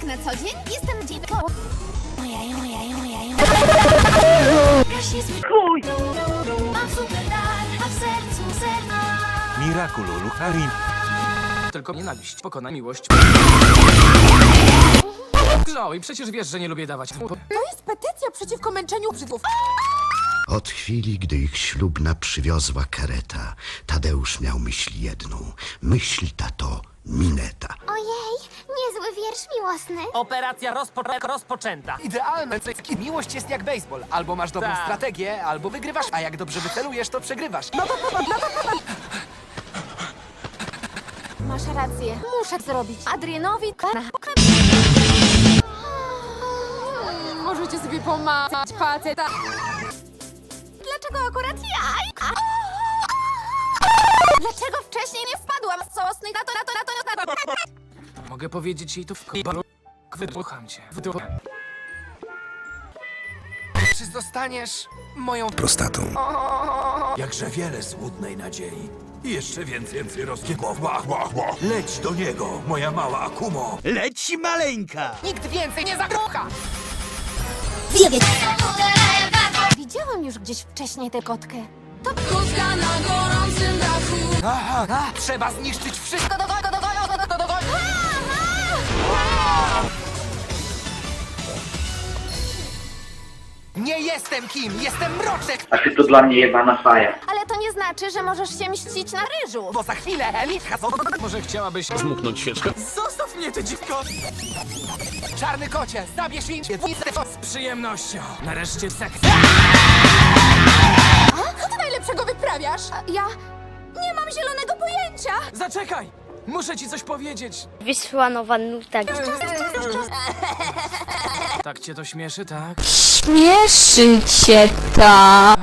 tak na co dzień. Jestem dziewką. Ojej, ojej, ojej. Jakaś jest chuj. Mam super dar, a w sercu serca. Miracululu Harim. Tylko nienawiść pokona miłość. Chloe, przecież wiesz, że nie lubię dawać. To jest petycja przeciwko męczeniu brzydłów. Od chwili, gdy ich ślubna przywiozła kareta, Tadeusz miał myśl jedną. Myśl ta to mineta. Niezły wiersz miłosny. Operacja rozpo rozpoczęta. Idealne, jest miłość jest jak baseball. Albo masz dobrą Tak. strategię, albo wygrywasz, a jak dobrze wycelujesz, to przegrywasz. No to Masz rację. Muszę zrobić. Adrianowi... Możecie sobie pomagać, faceta. Dlaczego akurat ja? Mogę powiedzieć jej to w kobalu. Wyducham cię. Wyducham. czy zostaniesz moją... Prostatą. Jakże wiele smutnej nadziei. I jeszcze więcej rozkiepów. Leć do niego, moja mała Akumo. Leci maleńka! Nikt więcej nie zakrucha! Widziałam już gdzieś wcześniej tę kotkę. Aha, a, trzeba zniszczyć wszystko do wojny, Nie jestem kim, jestem mroczek, A ty to dla mnie jebana faja. Ale to nie znaczy, że możesz się mścić na ryżu. bo za chwilę Elitka z... Może chciałabyś zmuknąć świeczkę? Zostaw mnie, ty dziwko! Czarny kocie, zabierz mi... Z przyjemnością. Nareszcie seks. Co ty najlepszego wyprawiasz? Ja nie mam zielonego pojęcia. Zaczekaj! Muszę ci coś powiedzieć. Wyszła nowa nuta. Tak cię to śmieszy, tak? Śmieszy cię to.